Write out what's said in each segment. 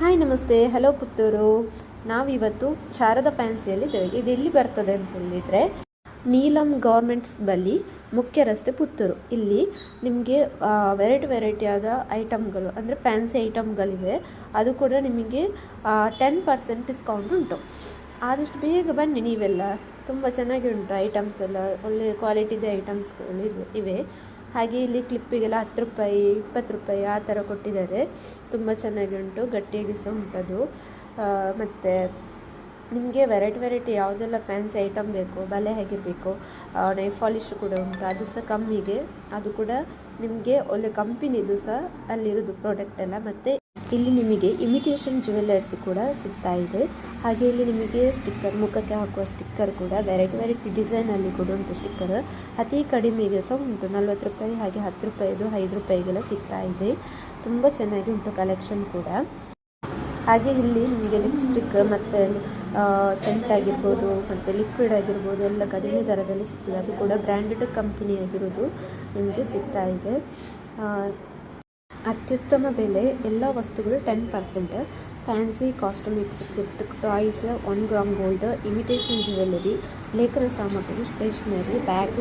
Hi, ನಮಸ್ತೆ. Hello Puttur. ನಾವಿವತ್ತು ಶಾರದಾ ಫ್ಯಾನ್ಸಿಯಲ್ಲಿ ಇದ್ದೇವೆ. ಇದು ಎಲ್ಲಿ ಬರ್ತದೆ ಅಂತ ಹೇಳಿದರೆ ನೀಲಂ ಗೌರ್ಮೆಂಟ್ಸ್ ಬಲ್ಲಿ ಮುಖ್ಯ ರಸ್ತೆ ಪುತ್ತೂರು. ಇಲ್ಲಿ ನಿಮಗೆ ವೆರೈಟಿ ವೆರೈಟಿಯಾದ ಐಟಮ್ಗಳು ಅಂದರೆ ಫ್ಯಾನ್ಸಿ ಐಟಮ್ಗಳಿವೆ ಅದು ಕೂಡ ನಿಮಗೆ ಟೆನ್ ಪರ್ಸೆಂಟ್ ಡಿಸ್ಕೌಂಟ್ ಉಂಟು. ಆದಷ್ಟು ಬೇಗ ಬನ್ನಿ ನೀವೆಲ್ಲ. ತುಂಬ ಚೆನ್ನಾಗಿ ಉಂಟು ಐಟಮ್ಸ್ ಎಲ್ಲ. ಒಳ್ಳೆಯ ಕ್ವಾಲಿಟಿದ ಐಟಮ್ಸ್ಗಳು ಇವೆ. ಹಾಗೆ ಇಲ್ಲಿ ಕ್ಲಿಪ್ಪಿಗೆಲ್ಲ ಹತ್ತು ರೂಪಾಯಿ, ಇಪ್ಪತ್ತು ರೂಪಾಯಿ ಆ ಥರ ಕೊಟ್ಟಿದ್ದಾರೆ. ತುಂಬ ಚೆನ್ನಾಗಿ ಉಂಟು ಗಟ್ಟಿಯಾಗಿ ಸಹ ಉಂಟದು. ಮತ್ತು ನಿಮಗೆ ವೆರೈಟಿ ವೆರೈಟಿ ಯಾವುದೆಲ್ಲ ಫ್ಯಾನ್ಸಿ ಐಟಮ್ ಬೇಕು, ಬಲೆ ಹೇಗಿರಬೇಕು ನೈಫ್ ಪಾಲಿಶ್ ಕೂಡ ಉಂಟು. ಅದು ಸಹ ಕಮ್ಮಿಗೆ, ಅದು ಕೂಡ ನಿಮಗೆ ಒಳ್ಳೆ ಕಂಪಿನಿದು ಸಹ ಅಲ್ಲಿರೋದು ಪ್ರಾಡಕ್ಟ್ ಎಲ್ಲ. ಮತ್ತು ಇಲ್ಲಿ ನಿಮಗೆ ಇಮಿಟೇಷನ್ ಜ್ಯುವೆಲ್ಲರ್ಸ್ ಕೂಡ ಸಿಗ್ತಾ ಇದೆ. ಹಾಗೆ ಇಲ್ಲಿ ನಿಮಗೆ ಸ್ಟಿಕ್ಕರ್ ಮುಖಕ್ಕೆ ಹಾಕುವ ಸ್ಟಿಕ್ಕರ್ ಕೂಡ ವೆರೈಟಿ ವೆರೈಟಿ ಡಿಸೈನಲ್ಲಿ ಕೂಡ ಉಂಟು ಸ್ಟಿಕ್ಕರ್ ಅತಿ ಕಡಿಮೆಗೆ ಸಹ ಉಂಟು. ನಲ್ವತ್ತು ರೂಪಾಯಿ ಹಾಗೆ ಹತ್ತು ರೂಪಾಯಿದು ಐದು ರೂಪಾಯಿಗೆಲ್ಲ ಸಿಗ್ತಾ ಇದೆ. ತುಂಬ ಚೆನ್ನಾಗಿ ಉಂಟು ಕಲೆಕ್ಷನ್ ಕೂಡ. ಹಾಗೆ ಇಲ್ಲಿ ನಿಮಗೆ ಲಿಪ್ಸ್ಟಿಕ್ ಮತ್ತು ಸೆಂಟ್ ಆಗಿರ್ಬೋದು, ಮತ್ತು ಲಿಕ್ವಿಡ್ ಆಗಿರ್ಬೋದು, ಎಲ್ಲ ಕಡಿಮೆ ದರದಲ್ಲಿ ಸಿಗ್ತದೆ. ಅದು ಕೂಡ ಬ್ರ್ಯಾಂಡೆಡ್ ಕಂಪನಿ ಆಗಿರೋದು ನಿಮಗೆ ಸಿಗ್ತಾ ಇದೆ. ಅತ್ಯುತ್ತಮ ಬೆಲೆ, ಎಲ್ಲ ವಸ್ತುಗಳು ten percent fancy cosmetics gift toys one gram gold imitation jewellery ಲೇಖನ ಸಾಮಗ್ರಿ ಸ್ಟೇಷನರಿ ಬ್ಯಾಗ್.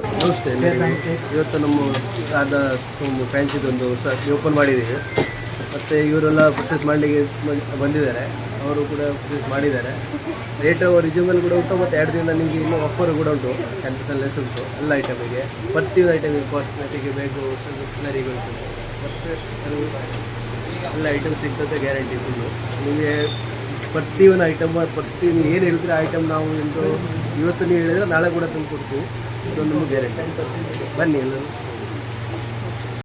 ಇವತ್ತು ನಮ್ಮ ಆದ ಫ್ಯಾನ್ಸಿದೊಂದು ಹೊಸ ಓಪನ್ ಮಾಡಿದ್ದೀವಿ. ಮತ್ತು ಇವರೆಲ್ಲ ಪ್ರೊಸೆಸ್ ಮಾಡಲಿಕ್ಕೆ ಬಂದಿದ್ದಾರೆ. ಅವರು ಕೂಡ ಪ್ರೊಸೆಸ್ ಮಾಡಿದ್ದಾರೆ. ರೇಟ್ ರಿಜ್ಯೂಮಲ್ ಕೂಡ ಉಂಟು, ಮತ್ತು ಎರಡು ದಿನ ನಿಮಗೆ ಇನ್ನೂ ಆಫರ್ ಕೂಡ ಉಂಟು. ಟೆನ್ ಪರ್ಸೆಂಟ್ ಲೆಸ್ ಉಂಟು. ಎಲ್ಲ ಐಟಮಿಗೆ ಪ್ರತಿಯೊಂದು ಐಟಮಿಗೆ ಕಾಸ್ಮೆಟಿಕ್ಗೆ ಬೇಕು ಉಂಟು. ಮತ್ತು ಎಲ್ಲ ಐಟಮ್ ಸಿಗ್ತದೆ ಗ್ಯಾರಂಟಿ ಫುಲ್ಲು ನಿಮಗೆ ಪ್ರತಿ ಒಂದು ಐಟಮ್ ಪ್ರತಿ ನೀವು ಏನು ಹೇಳಿದ್ರೆ ಐಟಮ್ ನಾವು ನಿಮ್ಮದು ಇವತ್ತು ನೀವು ಹೇಳಿದ್ರೆ ನಾಳೆ ಕೂಡ ತಂದು ಕೊಡ್ತೀವಿ. ಇದೊಂದು ಗ್ಯಾರಂಟಿ ಬನ್ನಿ ಎಲ್ಲರೂ.